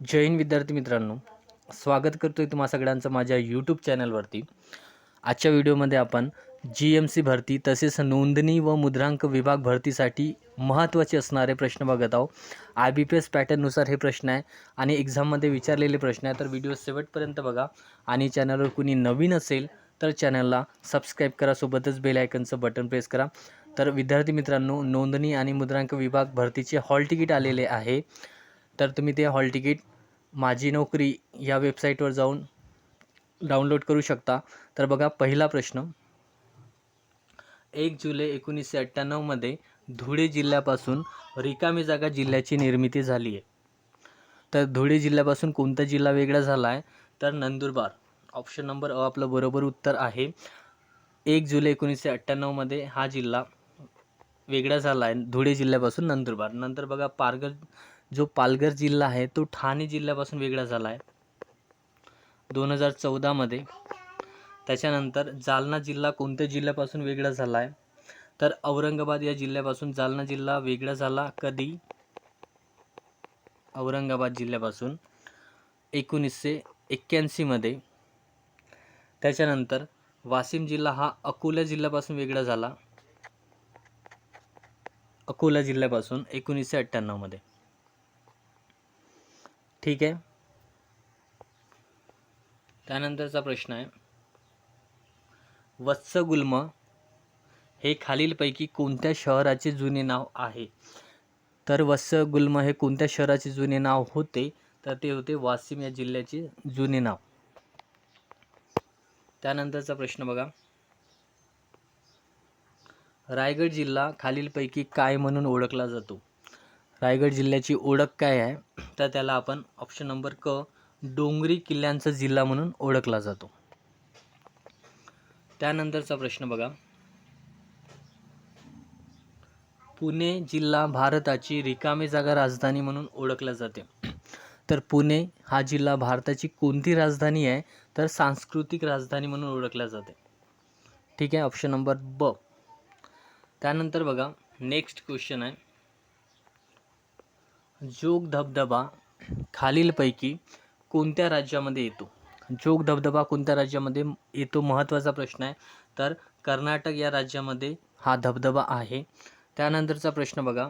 जय हिंद विद्यार्थी मित्रांनो. स्वागत करतो आहे तुम्हा सगळ्यांचं माझ्या यूट्यूब चॅनलवरती आजच्या व्हिडिओमध्ये आपण जी एम सी भरती तसेच नोंदणी व मुद्रांक विभाग भरतीसाठी महत्त्वाचे असणारे प्रश्न बघत आहोत. आय बी पी एस पॅटर्ननुसार हे प्रश्न आहे आणि एक्झाममध्ये विचारलेले प्रश्न आहे. तर व्हिडिओ शेवटपर्यंत बघा. आणि चॅनलवर कुणी नवीन असेल तर चॅनलला सबस्क्राईब करा. सोबतच बेल आयकनचं बटन प्रेस करा. तर विद्यार्थी मित्रांनो नोंदणी आणि मुद्रांक विभाग भरतीचे हॉल तिकीट आलेले आहे. तर तुम्ही ते हॉल तिकीट माझी नोकरी या वेबसाईटवर जाऊन डाउनलोड करू शकता. तर बघा पहिला प्रश्न. एक जुलै एकोणीसशे अठ्ठ्याण्णवमध्ये धुळे जिल्ह्यापासून रिकामी जागा जिल्ह्याची निर्मिती झाली आहे. तर धुळे जिल्ह्यापासून कोणता जिल्हा वेगळा झाला आहे तर नंदुरबार. ऑप्शन नंबर अ आपलं बरोबर उत्तर आहे. एक जुलै एकोणीसशे अठ्ठ्याण्णवमध्ये हा जिल्हा वेगळा झाला आहे धुळे जिल्ह्यापासून नंदुरबार. नंतर बघा पारगर जो पालघर जिल्हा आहे तो ठाणे जिल्ह्यापासून वेगळा झाला आहे. दोन हजार चौदामध्ये त्याच्यानंतर जालना जिल्हा कोणत्या जिल्ह्यापासून वेगळा झाला आहे? तर औरंगाबाद या जिल्ह्यापासून जालना जिल्हा वेगळा झाला कधी? औरंगाबाद जिल्ह्यापासून एकोणीसशे एक्क्याऐंशीमध्ये त्याच्यानंतर वाशिम जिल्हा हा अकोला जिल्ह्यापासून वेगळा झाला. अकोला जिल्ह्यापासून एकोणीसशे अठ्ठ्याण्णवमध्ये ठीक आहे. त्यानंतरचा प्रश्न आहे. वत्सगुल्म हे खालीलपैकी कोणत्या शहराचे जुने नाव आहे? तर वत्सगुल्म हे कोणत्या शहराचे जुने नाव होते? तर ते होते वाशिम या जिल्ह्याचे जुने नाव. त्यानंतरचा प्रश्न बघा. रायगड जिल्हा खालीलपैकी काय म्हणून ओळखला जातो? रायगड जिल्ह्याची ओळख काय आहे? तर त्याला आपण ऑप्शन नंबर क डोंगरी किल्ल्यांचा जिल्हा म्हणून ओळखला जातो. त्यानंतरचा प्रश्न बघा. पुणे जिल्हा भारताची रिकामी जागा राजधानी म्हणून ओळखला जाते. तर पुणे हा जिल्हा भारताची कोणती राजधानी आहे? तर सांस्कृतिक राजधानी म्हणून ओळखला जाते. ठीक आहे ऑप्शन नंबर ब. त्यानंतर बघा नेक्स्ट क्वेश्चन आहे. जोग धबधबा खालीलपैकी कोणत्या राज्यामध्ये येतो? जोग धबधबा कोणत्या राज्यामध्ये येतो? महत्त्वाचा प्रश्न आहे. तर कर्नाटक या राज्यामध्ये हा धबधबा आहे. त्यानंतरचा प्रश्न बघा.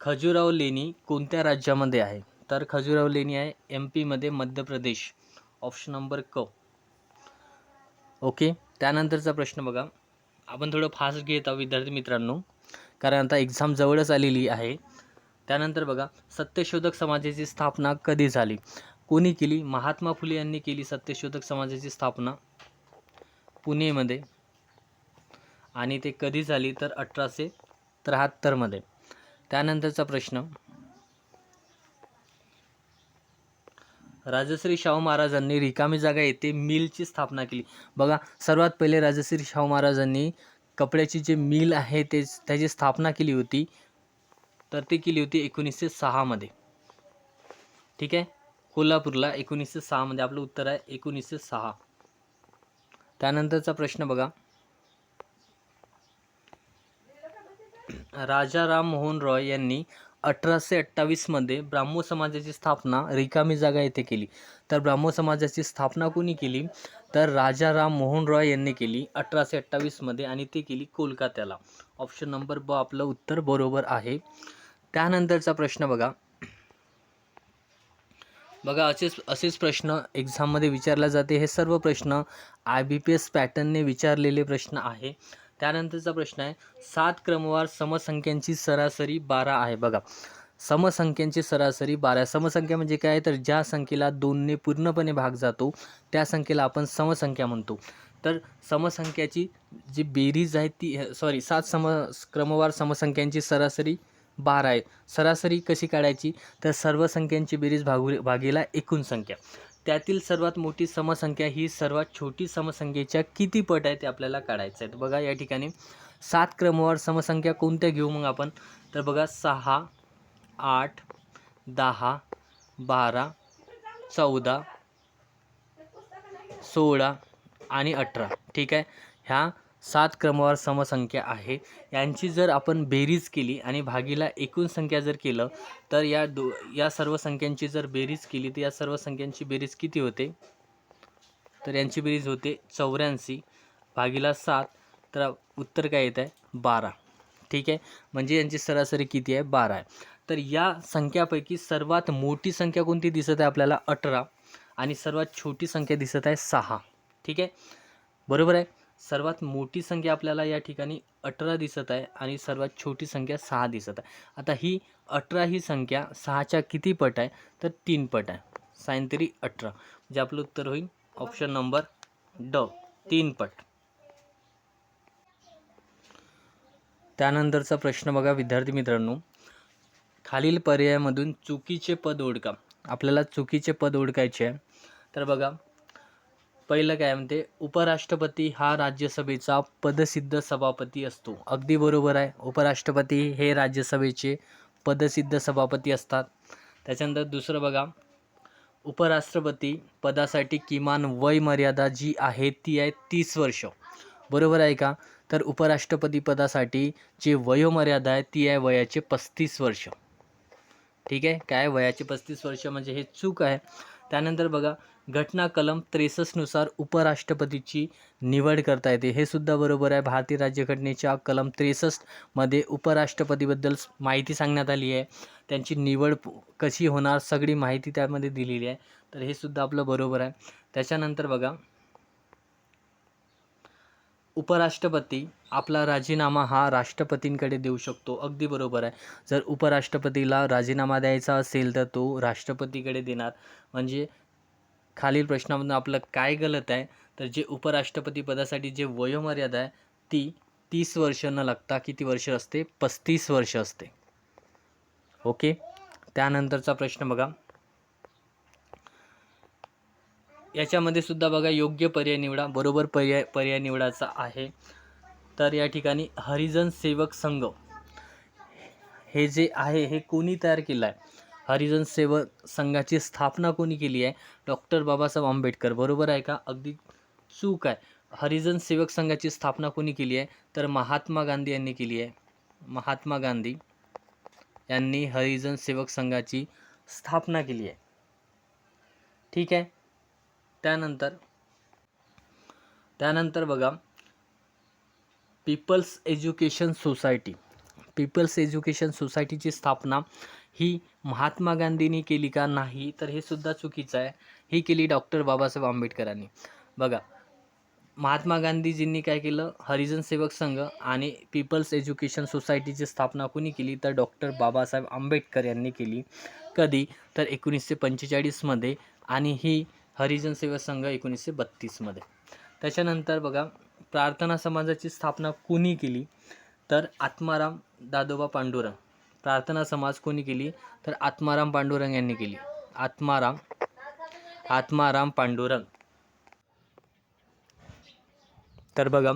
खजुराव लेणी कोणत्या राज्यामध्ये आहे? तर खजुराव लेणी आहे एम पीमध्ये मध्य प्रदेश. ऑप्शन नंबर क. ओके? त्यानंतरचा प्रश्न बघा. आपण थोडं फास्ट घेत आहोत विद्यार्थी मित्रांनो. कारण आता एक्झाम जवळच आलेली आहे. त्यानंतर बघा सत्यशोधक समाजाची स्थापना कधी झाली? कोणी केली? महात्मा फुले यांनी केली सत्यशोधक समाजाची स्थापना? पुणेमध्ये. आणि ते कधी झाली? तर अठराशे त्र्याहत्तरमध्ये त्यानंतरचा प्रश्न. राजश्री शाहू महाराजांनी रिकामी जागा येथे मिलची स्थापना केली. बघा सर्वात पहिले राजश्री शाहू महाराजांनी कपड्याची जे मिल आहे ते त्याची स्थापना केली होती. तर ती केली होती एकोणीसशे सहामध्ये ठीक आहे? कोल्हापूरला एकोणीसशे सहामध्ये आपलं उत्तर आहे एकोणीसशे सहा. त्यानंतरचा प्रश्न बघा. राजा राम मोहन रॉय यांनी अठराशे अठ्ठावीसमध्ये ब्राह्मो समाजाची स्थापना रिकामी जागा येथे केली. तर ब्राह्मो समाजाची स्थापना कोणी केली? तर राजा राम मोहन रॉय यांनी केली अठराशे अठ्ठावीसमध्ये आणि ती केली कोलकात्याला. ऑप्शन नंबर ब आपलं उत्तर बरोबर आहे. त्यानंतरचा प्रश्न बघा. बघा असेच असेच प्रश्न एक्झाममध्ये विचारला जाते. हे सर्व प्रश्न आय बी पी एस पॅटर्नने विचारलेले प्रश्न आहे. त्यानंतरचा प्रश्न आहे सात क्रमवार समसंख्यांची सरासरी बारा आहे. बघा समसंख्यांची सरासरी बारा. समसंख्या म्हणजे काय? तर ज्या संख्येला दोनने पूर्णपणे भाग जातो त्या संख्येला आपण समसंख्या म्हणतो. तर समसंख्याची जी बेरीज आहे ती सॉरी सात सम क्रमवार समसंख्यांची सरासरी बारा आहे. सरासरी कशी काढायची? तर सर्व संख्यांची बेरीज भागू भागीला एकूण संख्या. त्यातील सर्वात मोठी समसंख्या ही सर्वात छोटी समसंख्येच्या किती पट आहे ते आपल्याला काढायचं आहे बघा या ठिकाणी सात क्रमवार समसंख्या कोणत्या घेऊ मग आपण? तर बघा सहा आठ दहा बारा चौदा सोळा आणि अठरा. ठीक आहे? ह्या सात क्रमवार समसंख्या आहे. यांची जर आपण बेरीज केली आणि भागीला एकूण संख्या जर केलं तर या दो या सर्व संख्यांची जर बेरीज केली तर या सर्व संख्यांची बेरीज किती होते? तर यांची बेरीज होते चौऱ्याऐंशी. भागीला सात तर उत्तर काय येत आहे? बारा. ठीक आहे? म्हणजे यांची सरासरी किती आहे? बारा आहे. तर या संख्यापैकी सर्वात मोठी संख्या कोणती दिसत आहे आपल्याला? अठरा. आणि सर्वात छोटी संख्या दिसत आहे सहा. ठीक आहे? बरोबर आहे? सर्वात मोठी संख्या आपल्याला या ठिकाणी अठरा दिसत आहे आणि सर्वात छोटी संख्या सहा दिसत आहे. आता ही अठरा ही संख्या सहाच्या किती पट आहे? तर तीन पट आहे. सायंतरी अठरा. म्हणजे आपलं उत्तर होईल ऑप्शन नंबर ड. तीन पट. त्यानंतरचा प्रश्न बघा विद्यार्थी मित्रांनो. खालील पर्यायामधून चुकीचे पद ओळखा. आपल्याला चुकीचे पद ओळखायचे आहे. तर बघा पहिलं काय म्हणते उपराष्ट्रपती हा राज्यसभेचा पदसिद्ध सभापती असतो. अगदी बरोबर आहे. उपराष्ट्रपती हे राज्यसभेचे पदसिद्ध सभापती असतात. त्याच्यानंतर दुसरं बघा उपराष्ट्रपती पदासाठी किमान वय मर्यादा जी आहे ती आहे तीस वर्ष. बरोबर आहे का? तर उपराष्ट्रपती पदासाठी जी वयोमर्यादा आहे ती आहे वयाचे पस्तीस वर्ष. ठीक आहे? काय वयाचे पस्तीस वर्ष म्हणजे हे चूक आहे. त्यानंतर बघा घटना कलम त्रेसष्टनुसार उपराष्ट्रपतीची निवड करता येते. हे सुद्धा बरोबर आहे. भारतीय राज्यघटनेच्या कलम त्रेसष्टमध्ये उपराष्ट्रपतीबद्दल माहिती सांगण्यात आली आहे. त्यांची निवड कशी होणार सगळी माहिती त्यामध्ये दिलेली आहे. तर हे सुद्धा आपलं बरोबर आहे. त्याच्यानंतर बघा उपराष्ट्रपती आपला राजीनामा हा राष्ट्रपतींकडे देऊ शकतो. अगदी बरोबर आहे. जर उपराष्ट्रपतीला राजीनामा द्यायचा असेल तर तो राष्ट्रपतीकडे देणार. म्हणजे खालील प्रश्नामधून आपलं काय गलत आहे? तर जे उपराष्ट्रपती पदासाठी जे वयोमर्यादा आहे ती तीस वर्ष न लागता किती वर्ष असते? पस्तीस वर्ष असते. ओके? त्यानंतरचा प्रश्न बघा. याच्यामध्ये सुद्धा बघा योग्य पर्याय निवडा बरोबर पर्याय पर्याय निवडायचा आहे. तर या ठिकाणी हरिजन सेवक संघ. हे जे आहे हे कोणी तयार केलं आहे? हरिजन सेवक संघाची स्थापना कोणी केली आहे? डॉक्टर बाबासाहेब आंबेडकर. बरोबर आहे का? अगदी चूक आहे. हरिजन सेवक संघाची स्थापना कोणी केली आहे? तर महात्मा गांधी यांनी केली आहे. महात्मा गांधी यांनी हरिजन सेवक संघाची स्थापना केली आहे. ठीक आहे? त्यानंतर त्यानंतर बघा people's education society. People's education सोसायटीची स्थापना ही महात्मा गांधींनी केली का नाही तर हे सुद्धा चुकीचं आहे. ही केली डॉक्टर बाबासाहेब आंबेडकरांनी. बघा महात्मा गांधीजींनी काय केलं? हरिजन सेवक संघ आणि पीपल्स एज्युकेशन सोसायटीची स्थापना कोणी केली? तर डॉक्टर बाबासाहेब आंबेडकर यांनी केली. कधी? तर एकोणीसशे पंचेचाळीसमध्ये आणि ही हरिजन सेवा संघ एकोणीसशे बत्तीसमध्ये त्याच्यानंतर बघा प्रार्थना समाजाची स्थापना कोणी केली? तर आत्माराम दादोबा पांडुरंग. प्रार्थना समाज कोणी केली? तर आत्माराम पांडुरंग यांनी केली. आत्माराम आत्माराम पांडुरंग. तर बघा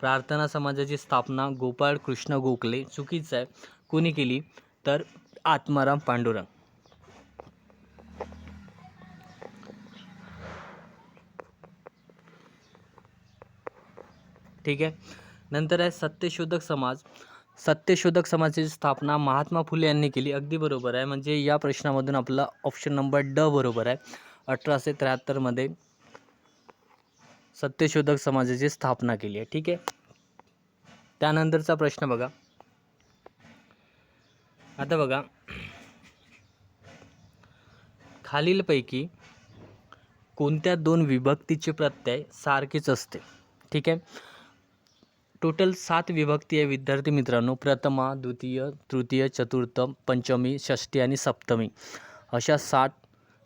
प्रार्थना समाजाची स्थापना गोपाळ कृष्ण गोखले चुकीचं आहे. कोणी केली? तर आत्माराम पांडुरंग. ठीक आहे? नंतर आहे सत्यशोधक समाज. सत्यशोधक समाजाची स्थापना महात्मा फुले यांनी केली. अगदी बरोबर आहे. म्हणजे या प्रश्नामधून आपला ऑप्शन नंबर ड बरोबर आहे. अठराशे त्र्याहत्तरमध्ये सत्यशोधक समाजाची स्थापना केली आहे. ठीक आहे? त्यानंतरचा प्रश्न बघा. आता बघा. खालीलपैकी कोणत्या दोन विभक्तीचे प्रत्यय सारखेच असते? ठीक आहे? टोटल सात विभक्ती आहे विद्यार्थी मित्रांनो. प्रथमा द्वितीय तृतीय चतुर्थ पंचमी षष्टी आणि सप्तमी. अशा सात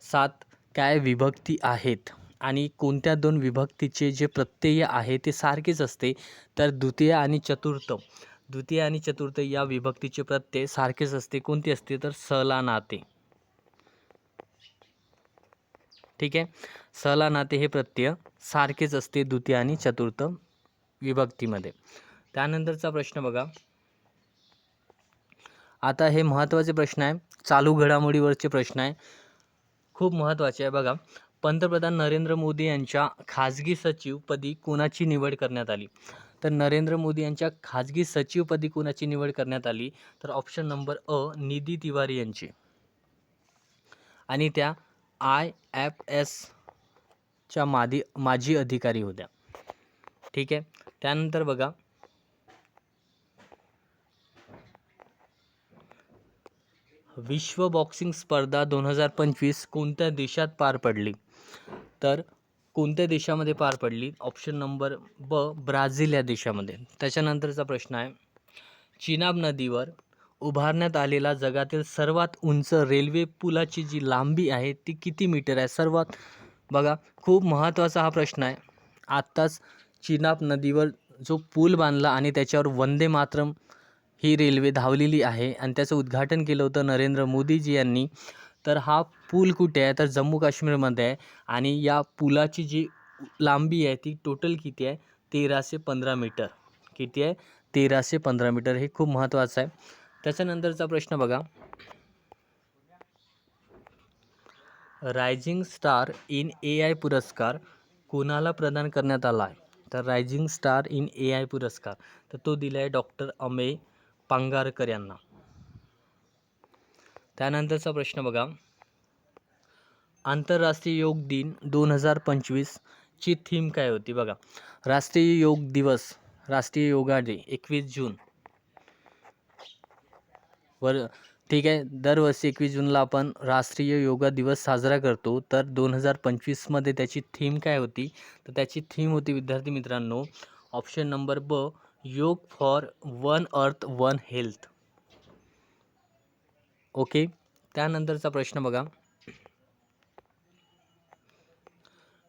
सात काय विभक्ती आहेत? आणि कोणत्या दोन विभक्तीचे जे प्रत्यय आहे ते सारखेच असते तर द्वितीय आणि चतुर्थ द्वितीय आणि चतुर्थ या विभक्तीचे प्रत्यय सारखेच असते. कोणते असते? तर सला नाते ठीक आहे? सला नाते हे प्रत्यय सारखेच असते द्वितीय आणि चतुर्थ. विभक्तीमध्ये. त्यानंतरचा प्रश्न बघा. आता हे महत्त्वाचे प्रश्न आहे. चालू घडामोडीवरचे प्रश्न आहे. खूप महत्त्वाचे आहे बघा. पंतप्रधान नरेंद्र मोदी यांच्या खाजगी सचिवपदी कोणाची निवड करण्यात आली? तर नरेंद्र मोदी यांच्या खाजगी सचिवपदी कोणाची निवड करण्यात आली? तर ऑप्शन नंबर अ निधी तिवारी यांची. आणि त्या आय एफ एसच्या मादी माजी अधिकारी होत्या. ठीक आहे? त्यानंतर बघा. विश्व बॉक्सिंग स्पर्धा दोन हजार पंचवीस कोणत्या देशात पार पडली? तर कोणत्या देशामध्ये पार पडली? ऑप्शन नंबर ब ब्राझील या देशामध्ये. त्याच्यानंतरचा प्रश्न आहे. चिनाब नदीवर उभारण्यात आलेला जगातील सर्वात उंच रेल्वे पुलाची जी लांबी आहे ती किती मीटर आहे? सर्वात बघा खूप महत्त्वाचा हा प्रश्न आहे. आत्ताच चिनाब नदीवर जो पूल बांधला आणि त्याच्यावर वंदे मातरम ही रेल्वे धावलेली आहे आणि त्याचं उद्घाटन केलं होतं नरेंद्र मोदीजी यांनी तर हा पूल कुठे आहे? तर जम्मू काश्मीरमध्ये आहे आणि या पुलाची जी लांबी आहे ती टोटल किती आहे? तेराशे पंधरा मीटर. किती आहे? तेराशे पंधरा मीटर. हे खूप महत्त्वाचं आहे. त्याच्यानंतरचा प्रश्न बघा. Rising star in A I पुरस्कार कोणाला प्रदान करण्यात आला आहे? तर rising star in A I पुरस्कार. तर तो दिला आहे डॉक्टर अमे पांगारकर यांना. त्यानंतरचा प्रश्न बघा. आंतरराष्ट्रीय योग दिन दोन हजार पंचवीसची थीम काय होती? बघा. राष्ट्रीय योग दिवस राष्ट्रीय योगा डे एकवीस जून. वर ठीक आहे. दरवर्षी एकवीस जूनला आपण राष्ट्रीय योगा दिवस साजरा करतो. तर दोन हजार पंचवीसमध्ये त्याची थीम काय होती? तर त्याची थीम होती विद्यार्थी मित्रांनो ऑप्शन नंबर ब Yoga for one earth one health okay त्यानंतरचा प्रश्न बघा.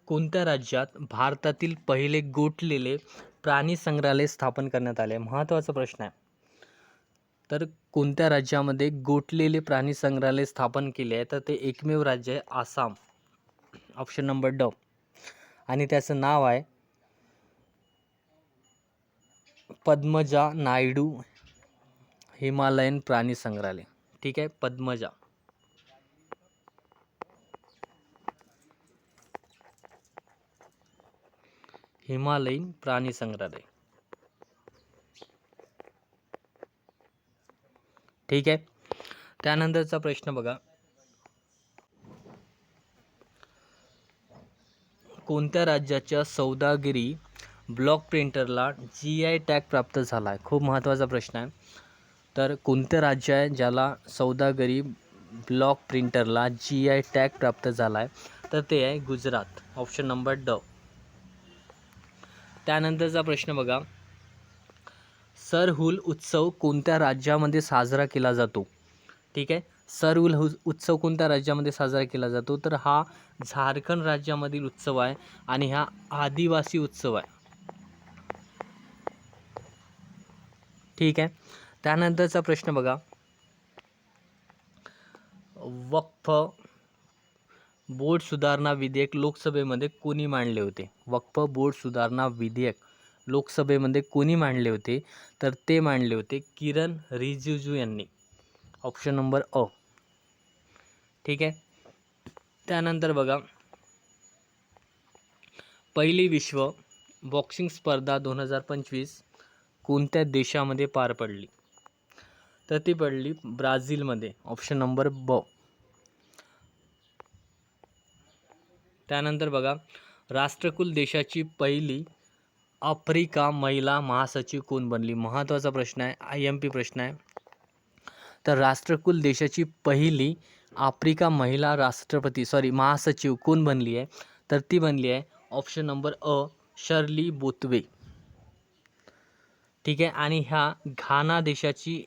कोणत्या राज्यात भारतातील पहिले गोठलेले प्राणी संग्रहालय स्थापन करण्यात आले? महत्त्वाचा प्रश्न आहे. तर कोणत्या राज्यामध्ये गोठलेले प्राणी संग्रहालय स्थापन केले आहे? तर ते एकमेव राज्य आहे आसाम. ऑप्शन नंबर ड आणि त्याचं नाव आहे पद्मजा नायडू हिमालयन प्राणी संग्रहालय. ठीक आहे पद्मजा. हिमालयीन प्राणी संग्रहालय. ठीक आहे? त्यानंतरचा प्रश्न बघा. कोणत्या राज्याच्या सौदागिरी ब्लॉक प्रिंटरला जी आय टॅग प्राप्त झाला आहे खूप महत्त्वाचा प्रश्न आहे. तर कोणतं राज्य आहे ज्याला सौदागिरी ब्लॉक प्रिंटरला जी आय टॅग प्राप्त झाला आहे तर ते आहे गुजरात. ऑप्शन नंबर ड. त्यानंतरचा प्रश्न बघा. सरहुल उत्सव कोणत्या राज्यामध्ये साजरा केला जातो? ठीक आहे. सरहुल हु उत्सव कोणत्या राज्यामध्ये साजरा केला जातो? तर हा झारखंड राज्यामधील उत्सव आहे आणि हा आदिवासी उत्सव आहे. ठीक आहे. त्यानंतरचा प्रश्न बघा. वक्फ बोर्ड सुधारणा विधेयक लोकसभेमध्ये कोणी मांडले होते? वक्फ बोर्ड सुधारणा विधेयक. लोकसभेमध्ये कोणी मांडले होते? तर ते मांडले होते किरण रिजिजू यांनी. ऑप्शन नंबर अ ठीक आहे? त्यानंतर बघा. पहिली विश्व बॉक्सिंग स्पर्धा दोन हजार पंचवीस कोणत्या देशामध्ये पार पडली? तर ती पडली ब्राझीलमध्ये. ऑप्शन नंबर ब त्यानंतर बघा. राष्ट्रकुल देशाची पहिली आफ्रिका महिला महासचिव कोण बनली? महत्त्वाचा प्रश्न आहे आय एम पी प्रश्न आहे. तर राष्ट्रकुल देशाची पहिली आफ्रिका महिला राष्ट्रपती सॉरी महासचिव कोण बनली आहे? तर ती बनली आहे ऑप्शन नंबर अ शर्ली बोतवे ठीक आहे आणि ह्या घाना देशाची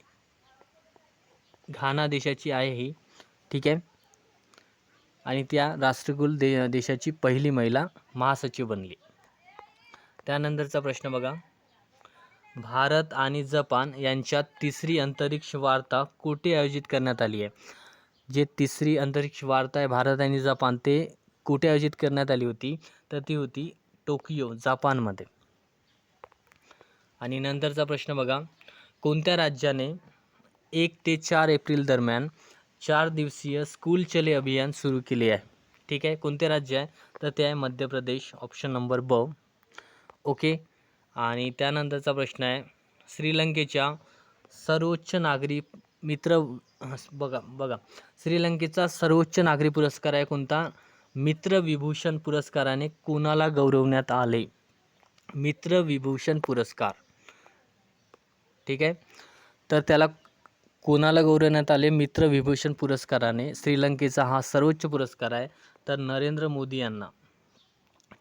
घाना देशाची आहे ही. ठीक आहे. आणि त्या राष्ट्रकुल दे देशाची पहिली महिला महासचिव बनली. त्यानंतरचा प्रश्न बघा. भारत आणि जपान यांच्यात तिसरी अंतरिक्ष वार्ता कुठे आयोजित करण्यात आली आहे? जे तिसरी अंतरिक्ष वार्ता आहे भारत आणि जपान ते कुठे आयोजित करण्यात आली होती? तर ती होती टोकियो जपानमध्ये. आणि नंतरचा प्रश्न बघा. कोणत्या राज्याने एक ते चार एप्रिल दरम्यान चार दिवसीय स्कूल चले अभियान सुरू केले आहे? ठीक आहे कोणते राज्य आहे? तर ते आहे मध्य प्रदेश ऑप्शन नंबर ब. ओके? आणि त्यानंतरचा प्रश्न आहे श्रीलंकेच्या सर्वोच्च नागरी मित्र बघा बघा. श्रीलंकेचा सर्वोच्च नागरी पुरस्कार आहे कोणता? मित्रविभूषण पुरस्काराने कोणाला गौरवण्यात आले? मित्रविभूषण पुरस्कार. ठीक आहे? तर त्याला कोणाला गौरवण्यात आले? मित्रविभूषण पुरस्काराने. श्रीलंकेचा हा सर्वोच्च पुरस्कार आहे. तर नरेंद्र मोदी यांना.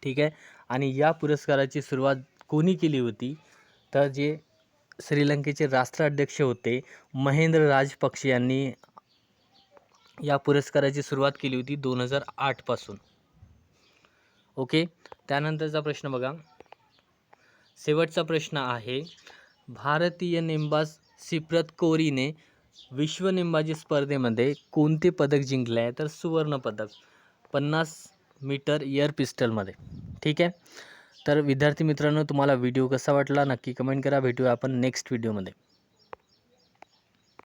ठीक आहे? आणि या पुरस्काराची सुरुवात कोणी केली होती? तर जे श्रीलंकेचे राष्ट्राध्यक्ष होते महेंद्र राजपक्षे यांनी या पुरस्काराची सुरुवात केली होती दोन हजार आठपासून ओके? त्यानंतरचा प्रश्न बघा. शेवटचा प्रश्न आहे भारतीय नेमबाज सिप्रत कोरीने विश्व नेमबाजी स्पर्धेमध्ये कोणते पदक जिंकले आहे तर सुवर्ण पदक पन्नास मीटर इयर पिस्टलमध्ये ठीक आहे? तर विद्यार्थी मित्रांनो तुम्हाला व्हिडिओ कसा वाटला? नक्की कमेंट करा. भेटूया आपण नेक्स्ट व्हिडिओमध्ये